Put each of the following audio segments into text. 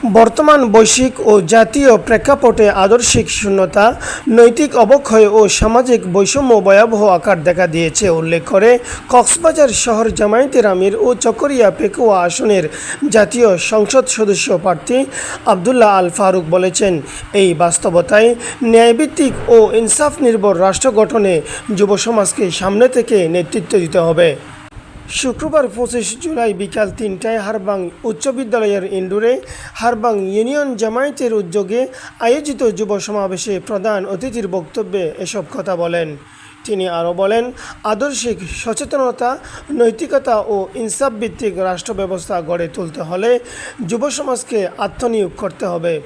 বর্তমান বৈশ্বিক ও জাতীয় প্রেক্ষাপটে আদর্শিক শূন্যতা, নৈতিক অবক্ষয় ও সামাজিক বৈষম্য ভয়াবহ আকার দেখা দিয়েছে, উল্লেখ করে কক্সবাজার শহর জামায়াতের আমির ও চকরিয়া পেকুয়া আসনের জাতীয় সংসদ সদস্য প্রার্থী আবদুল্লাহ আল ফারুক বলেছেন, এই বাস্তবতায় ন্যায়ভিত্তিক ও ইনসাফ নির্ভর রাষ্ট্র গঠনে যুব সমাজকে সামনে থেকে নেতৃত্ব দিতে হবে। শুক্রবার পঁচিশ জুলাই বিকাল তিনটায় হারবাং উচ্চ বিদ্যালয়ের ইন্ডোরে হারবাং ইউনিয়ন জামায়াতের উদ্যোগে আয়োজিত যুব সমাবেশে প্রধান অতিথির বক্তব্যে এসব কথা বলেন। তিনি আরও বলেন, আদর্শিক সচেতনতা, নৈতিকতা ও ইনসাফভিত্তিক রাষ্ট্র ব্যবস্থা গড়ে তুলতে হলে যুব সমাজকে আত্মনিয়োগ করতে হবে।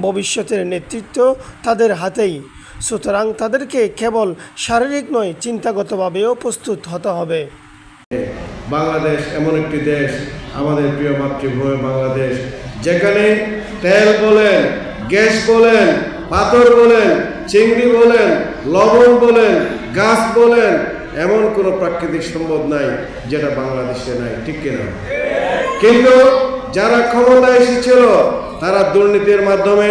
ভবিষ্যতের নেতৃত্ব তাদের হাতেই। সুতরাং তাদেরকে কেবল শারীরিক নয়, চিন্তাগতভাবেও প্রস্তুত হতে হবে। বাংলাদেশ এমন একটি দেশ আমাদের প্রিয় মাতৃভূমি বাংলাদেশ। যেখানে তেল বলেন, গ্যাস বলেন, পাথর বলেন, চিংড়ি বলেন, লবণ বলেন, গাছ বলেন, এমন কোনো প্রাকৃতিক সম্পদ নাই যেটা বাংলাদেশে নাই, ঠিক কিনা কিন্তু যারা ক্ষমতা এসেছিল, তারা দুর্নীতির মাধ্যমে,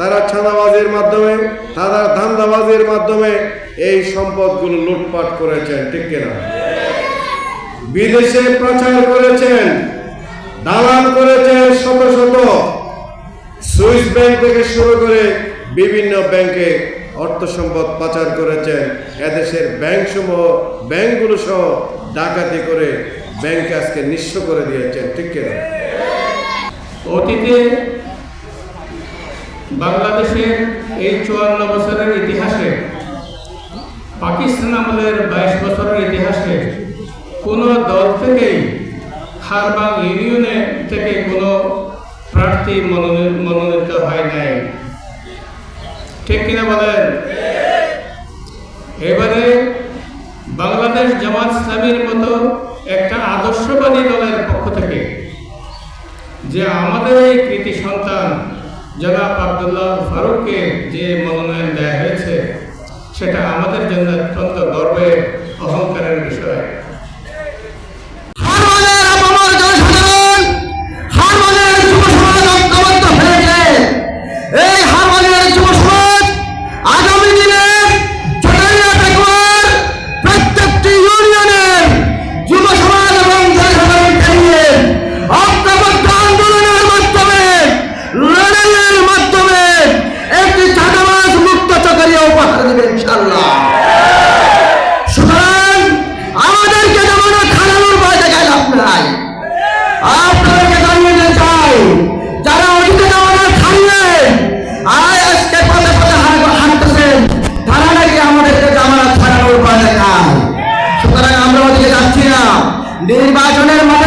তারা ছানাবাজের মাধ্যমে, তারা ধান্দাবাজের মাধ্যমে এই সম্পদগুলো লুটপাট করেছেন, ঠিক কিনা বিদেশে প্রচার করেছেন, দালাল করেছেন শত শত। সুইস ব্যাংক থেকে শুরু করে বিভিন্ন ব্যাংকে অর্থ সম্পদ পাচার করেছেন। এদেশের ব্যাংক সমূহ ব্যাংকগুলো সহ ডাকাতি করে ব্যাংক আজকে নিঃস্ব করে দিয়েছেন, ঠিক কিনা অতীতে বাংলাদেশের এই চুয়ান্ন বছরের ইতিহাসে, পাকিস্তান আমলের বাইশ বছরের ইতিহাসে কোনো দল থেকেই হারবাং ইউনিয়নে থেকে কোনো প্রার্থী মনোনীত হয় নাই। ঠিক কিনা বলেন? এবারে বাংলাদেশ জামাত ইসলামীর মতো একটা আদর্শবাদী দলের পক্ষ থেকে যে আমাদের এই কৃতি সন্তান জনাব আবদুল্লাহ ফারুককে যে মনোনয়ন দেওয়া হয়েছে, সেটা আমাদের জন্য অত্যন্ত গর্বের, অহংকারের জনের মানুষ